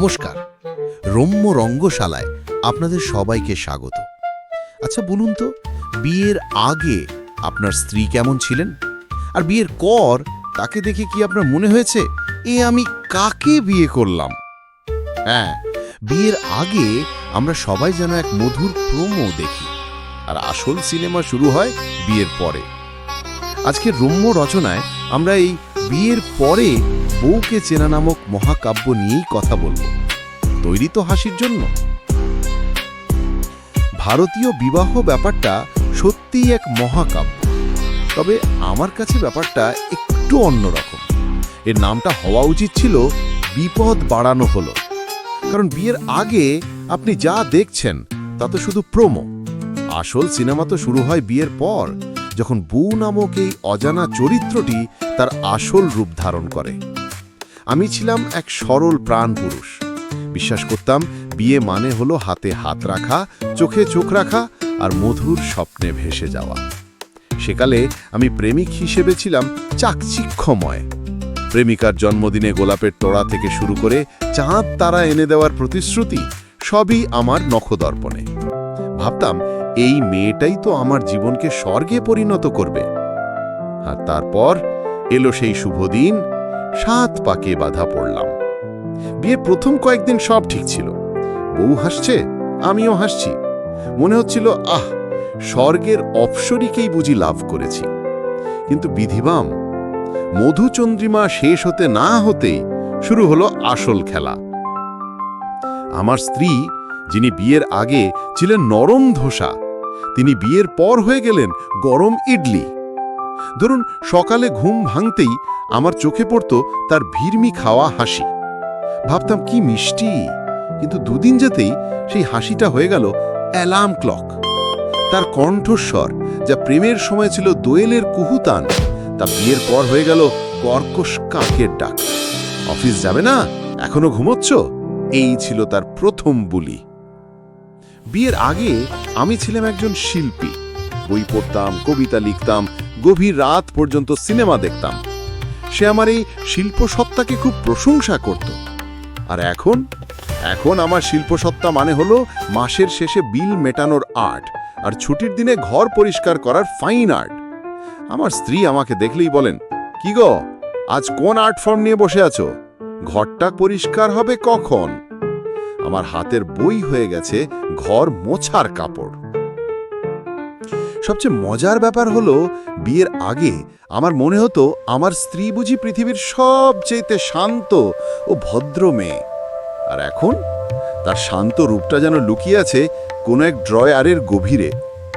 নমস্কার। রম্য রঙ্গশালায় আপনাদের সবাইকে স্বাগত। আচ্ছা বলুন তো, বিয়ের আগে আপনার স্ত্রী কেমন ছিলেন? আর বিয়ের পর তাকে দেখে কি আপনার মনে হয়েছে, এ আমি কাকে বিয়ে করলাম? হ্যাঁ বিয়ের আগে আমরা সবাই যেন এক মধুর প্রোমো দেখি। আর আসল সিনেমা শুরু হয় বিয়ের পরে। আজকে রম্য রচনায় আমরা এই বিয়ের পরে বউকে চেনা নামক মহাকাব্য নিয়েই কথা বলব। তৈরি তো হাসির জন্য। ভারতীয় বিবাহ ব্যাপারটা সত্যিই এক মহাকাব্য। তবে আমার কাছে ব্যাপারটা একটু অন্যরকম এর নামটা হওয়া উচিত ছিল বিপদ বাড়ানো হলো। কারণ বিয়ের আগে আপনি যা দেখছেন তা তো শুধু প্রোমো। আসল সিনেমা তো শুরু হয় বিয়ের পর, যখন বউ নামক এই অজানা চরিত্রটি তার আসল রূপ ধারণ করে। আমি ছিলাম এক সরল প্রাণ পুরুষ। বিশ্বাস করতাম, বিয়ে মানে হলো হাতে হাত রাখা, চোখে চোখ রাখা আর মধুর স্বপ্নে ভেসে যাওয়া। সেকালে আমি প্রেমিক হিসেবে ছিলাম চাকচিক্ষময় প্রেমিকার জন্মদিনে গোলাপের তোড়া থেকে শুরু করে চাঁদ তারা এনে দেওয়ার প্রতিশ্রুতি সবই আমার নখদর্পণে। ভাবতাম, এই মেয়েটাই তো আমার জীবনকে স্বর্গে পরিণত করবে। আর তারপর এলো সেই শুভ দিন সাত পাকে বাধা পড়লাম। বিয়ের প্রথম কয়েকদিন সব ঠিক ছিল। বউ হাসছে, আমিও হাসছি। মনে হচ্ছিল, আহ, স্বর্গের অপসরীকেই বুঝি লাভ করেছি। কিন্তু বিধিবাম, মধুচন্দ্রিমা শেষ হতে না হতেই শুরু হলো আসল খেলা। আমার স্ত্রী, যিনি বিয়ের আগে ছিলেন নরম ধোসা, তিনি বিয়ের পর হয়ে গেলেন গরম ইডলি। ধরুন, সকালে ঘুম ভাঙতেই আমার চোখে পড়ত তার ভিড়মি খাওয়া হাসি। ভাবতাম, কি মিষ্টি! কিন্তু দুদিন যেতেই সেই হাসিটা হয়ে গেল অ্যালার্ম ক্লক। তার কণ্ঠস্বর, যা প্রেমের সময় ছিল দোয়েলের কুহুতান, তা বিয়ের পর হয়ে গেল কর্কশ কাকের ডাক। অফিস যাবে না? এখনও ঘুমোচ্ছ? এই ছিল তার প্রথম বুলি। বিয়ের আগে আমি ছিলাম একজন শিল্পী। বই পড়তাম, কবিতা লিখতাম, গভীর রাত পর্যন্ত সিনেমা দেখতাম। সে আমার এই শিল্পসত্তাকে খুব প্রশংসা করত। আর এখন? এখন আমার শিল্পসত্তা মানে হলো মাসের শেষে বিল মেটানোর আর্ট আর ছুটির দিনে ঘর পরিষ্কার করার ফাইন আর্ট। আমার স্ত্রী আমাকে দেখলেই বলেন, কি গো, আজ কোন আর্ট ফর্ম নিয়ে বসে আছো? ঘরটা পরিষ্কার হবে কখন? আমার হাতের বই হয়ে গেছে ঘর মোছার কাপড়। সবচেয়ে মজার ব্যাপার হলো, বিয়ের আগে আমার মনে হতো আমার স্ত্রী বুঝি পৃথিবীর সবচেয়েতে শান্ত ও ভদ্র মেয়ে। আর এখন? তার শান্ত রূপটা যেন লুকিয়ে আছে কোনো এক ড্রয়ারের গভীরে,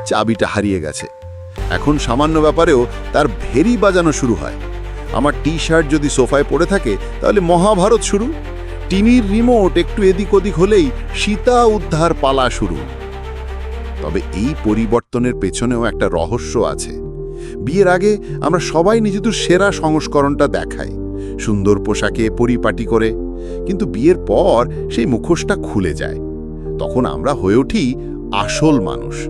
চাবিটা হারিয়ে গেছে। এখন সামান্য ব্যাপারেও তার ভেরি বাজানো শুরু হয়। আমার টি শার্ট যদি সোফায় পড়ে থাকে, তাহলে মহাভারত শুরু। টিভির রিমোট একটু এদিক ওদিক হলেই সীতা উদ্ধার পালা শুরু। তবে এই পরিবর্তনের পেছনেও একটা রহস্য আছে। বিয়ের আগে আমরা সবাই নিজেদের সেরা সংস্করণটা দেখাই, সুন্দর পোশাকে পরিপাটি করে, কিন্তু বিয়ের পর সেই মুখোশটা খুলে যায়। তখন আমরা হয়ে উঠি আসল মানুষ।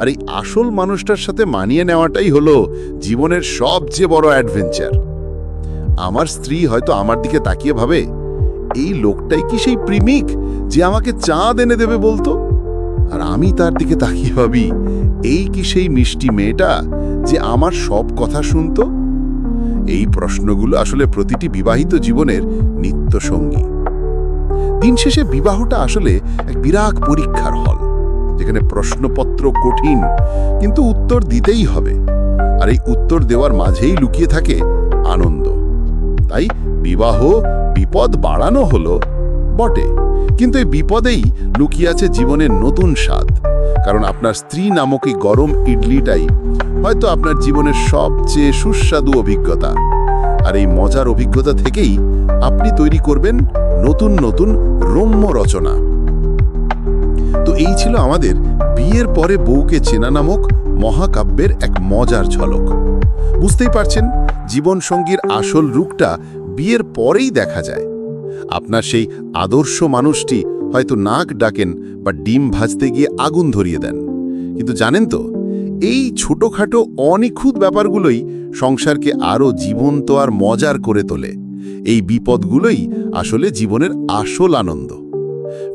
আর এই আসল মানুষটার সাথে মানিয়ে নেওয়াটাই হলো জীবনের সবচেয়ে বড় অ্যাডভেঞ্চার। আমার স্ত্রী হয়তো আমার দিকে তাকিয়ে ভাবে, এই লোকটাই কি সেই প্রেমিক যে আমাকে চাঁদ এনে দেবে বলতো? আর আমি তার দিকে তাকিয়ে ভাবি, এই কি সেই মিষ্টি মেয়েটা যে আমার সব কথা শুনতো? এই প্রশ্নগুলো আসলে প্রতিটি বিবাহিত জীবনের নিত্য সঙ্গী। দিন শেষে বিবাহটা আসলে এক বিরাট পরীক্ষার হল, যেখানে প্রশ্নপত্র কঠিন, কিন্তু উত্তর দিতেই হবে। আর এই উত্তর দেওয়ার মাঝেই লুকিয়ে থাকে আনন্দ। তাই বিবাহ বিপদ বাড়ানো হলো বটে। কিন্তু এই বিপদেই লুকিয়ে আছে জীবনের নতুন স্বাদ। কারণ আপনার স্ত্রী নামক এই গরম ইডলিটাই হয়তো আপনার জীবনের সবচেয়ে সুস্বাদু অভিজ্ঞতা। আর এই মজার অভিজ্ঞতা থেকেই আপনি তৈরি করবেন নতুন নতুন রম্য রচনা। তো এই ছিল আমাদের বিয়ের পরে বউকে চেনা নামক মহাকাব্যের এক মজার ঝলক। বুঝতেই পারছেন, জীবনসঙ্গীর আসল রূপটা বিয়ের পরেই দেখা যায়। আপনার সেই আদর্শ মানুষটি হয়তো নাক ডাকেন বা ডিম ভাজতে গিয়ে আগুন ধরিয়ে দেন। কিন্তু জানেন তো, এই ছোটখাটো অনিখুঁত ব্যাপারগুলোই সংসারকে আরও জীবন্ত আর মজার করে তোলে। এই বিপদগুলোই আসলে জীবনের আসল আনন্দ।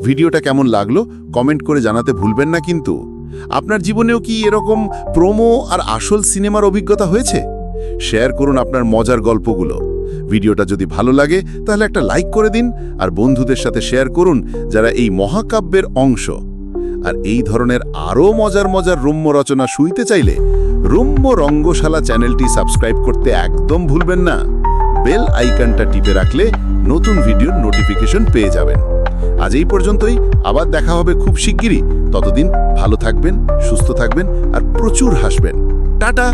ভিডিওটা কেমন লাগল কমেন্ট করে জানাতে ভুলবেন না কিন্তু। আপনার জীবনেও কি এরকম প্রোমো আর আসল সিনেমার অভিজ্ঞতা হয়েছে? শেয়ার করুন আপনার মজার গল্পগুলো। ভিডিওটা যদি ভালো লাগে, তাহলে একটা লাইক করে দিন আর বন্ধুদের সাথে শেয়ার করুন যারা এই মহাকাব্যের অংশ। আর এই ধরনের আরও মজার মজার রম্য রচনা শুইতে চাইলে রম্য রঙ্গশালা চ্যানেলটি সাবস্ক্রাইব করতে একদম ভুলবেন না। বেল আইকনটা টিপে রাখলে নতুন ভিডিওর নোটিফিকেশন পেয়ে যাবেন। আজ এই পর্যন্তই, আবার দেখা হবে খুব শিগগিরই। ততদিন ভালো থাকবেন, সুস্থ থাকবেন আর প্রচুর হাসবেন। টাটা!